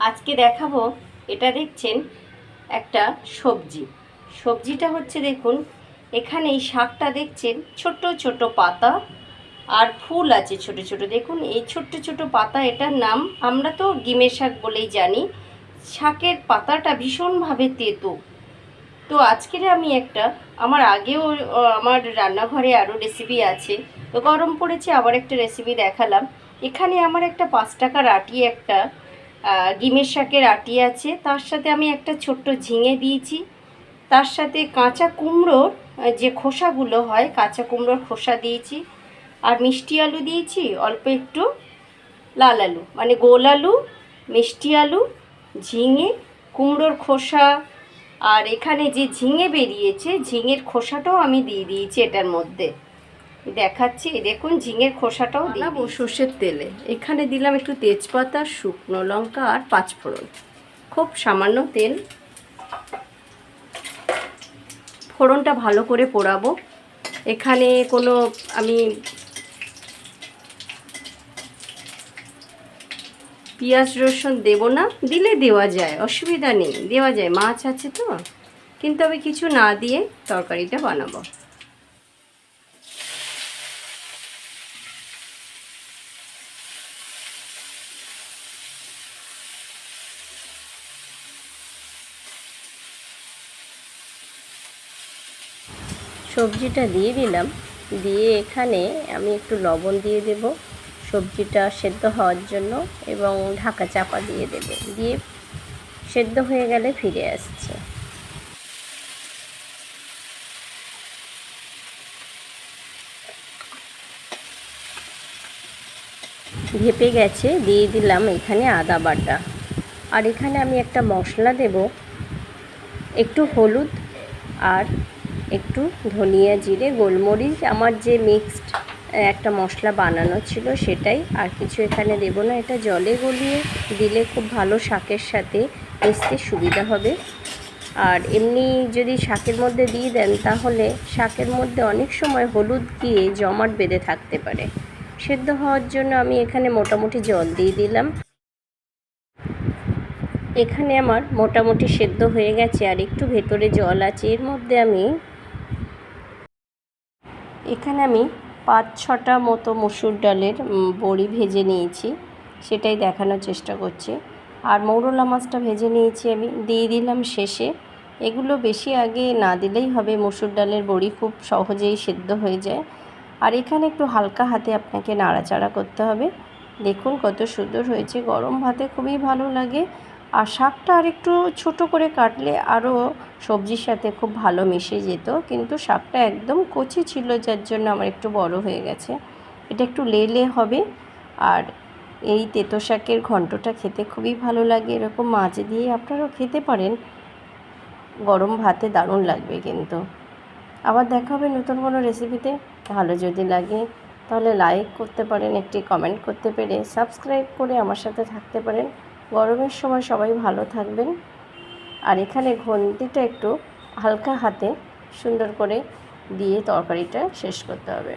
আজকে দেখাবো, এটা দেখছেন একটা সবজি। সবজিটা হচ্ছে দেখুন, এখানে এই শাকটা দেখছেন ছোট ছোট পাতা আর ফুল আছে ছোট ছোট। দেখুন, এই ছোট্ট ছোট পাতা, এটার নাম আমরা তো গিমের শাক বলেই জানি। শাকের পাতাটা ভীষণভাবে তেতো। তো আজকের আমি একটা, আমার আগেও আমার রান্নাঘরে আরও রেসিপি আছে। তো গরম পড়েছে, আবার একটা রেসিপি দেখালাম। এখানে আমার একটা পাঁচ টাকার আটি একটা ডিমের শাকের আটি আছে। তার সাথে আমি একটা ছোট্ট ঝিঙে দিয়েছি। তার সাথে কাঁচা কুমড়োর যে খোসাগুলো হয়, কাঁচা কুমড়োর খোসা দিয়েছি। আর মিষ্টি আলু দিয়েছি, অল্প একটু লাল আলু। মানে গোল আলু, মিষ্টি আলু, ঝিঙে, কুমড়োর খোসা। আর এখানে যে ঝিঙে বেরিয়েছে, ঝিঙের খোসাটাও আমি দিয়ে দিয়েছি এটার মধ্যে। দেখাচ্ছি। দেখুন ঝিঙের খোসাটাও দিলাম সর্ষের তেলে। এখানে দিলাম একটু তেজপাতা শুকনো লঙ্কা আর পাঁচফোড়ন। খুব সামান্য তেল। ফোড়নটা ভালো করে পোড়াবো। এখানে কোনো আমি পেঁয়াজ রসুন দেবো না দিলে দেওয়া যায় অসুবিধা নেই দেওয়া যায়। মাছ আছে তো। কিন্তু আমি কিছু না দিয়ে তরকারিটা বানাবো। সবজিটা দিয়ে দিলাম। দিয়ে এখানে আমি একটু লবণ দিয়ে দেব। সবজিটা সেদ্ধ হওয়ার জন্য এবং ঢাকা চাপা দিয়ে দেব। দিয়ে সেদ্ধ হয়ে গেলে ফিরে আসছে। ভেপে গেছে, দিয়ে দিলাম এখানে আদা বাটা। আর এখানে আমি একটা মশলা দেব। একটু হলুদ আর একটু ধনিয়া জিরে, গোলমরিচ, আমার যে মিক্সড একটা মশলা বানানো ছিল সেটাই। আর কিছু এখানে দেবো না, এটা জলে গলিয়ে দিলে খুব ভালো শাকের সাথে মিশতে সুবিধা হবে। আর এমনি যদি শাকের মধ্যে দিয়ে দেন, তাহলে শাকের মধ্যে অনেক সময় হলুদ গিয়ে জমাট বেঁধে থাকতে পারে। সেদ্ধ হওয়ার জন্য আমি এখানে মোটামুটি জল দিয়ে দিলাম। এখানে আমার মোটামুটি সেদ্ধ হয়ে গেছে, আর একটু ভেতরে জল আছে। এর মধ্যে আমি এখানে আমি পাঁচ ছটা মতো মসুর ডালের বড়ি ভেজে নিয়েছি, সেটাই দেখানোর চেষ্টা করছি। আর মৌরলা মাছটা ভেজে নিয়েছি আমি, দিয়ে দিলাম শেষে। এগুলো বেশি আগে না দিলেই হবে, মসুর ডালের বড়ি খুব সহজেই সেদ্ধ হয়ে যায়। আর এখানে একটু হালকা হাতে আপনাকে নাড়াচাড়া করতে হবে। দেখুন কত সুন্দর হয়েছে, গরম ভাতে খুবই ভালো লাগে। আর শাকটা আর একটু ছোট করে কাটলে আরও সবজির সাথে খুব ভালো মিশে যেত। কিন্তু শাকটা একদম কচি ছিল, যার জন্য আমার একটু বড় হয়ে গেছে। এটা একটু লেলে হবে। আর এই তেতো শাকের ঘন্টটা খেতে খুবই ভালো লাগে। এরকম মাছ দিয়ে আপনারাও খেতে পারেন। গরম ভাতে দারুণ লাগবে কিন্তু। আবার দেখা হবে নতুন কোনো রেসিপিতে ভালো যদি লাগে, তাহলে লাইক করতে পারেন, একটি কমেন্ট করতে পেরে। সাবস্ক্রাইব করে আমার সাথে থাকতে পারেন। গরমের সময় সবাই ভালো থাকবেন। আর এখানে ঘন্টিটা একটু হালকা হাতে সুন্দর করে দিয়ে তরকারিটা শেষ করতে হবে।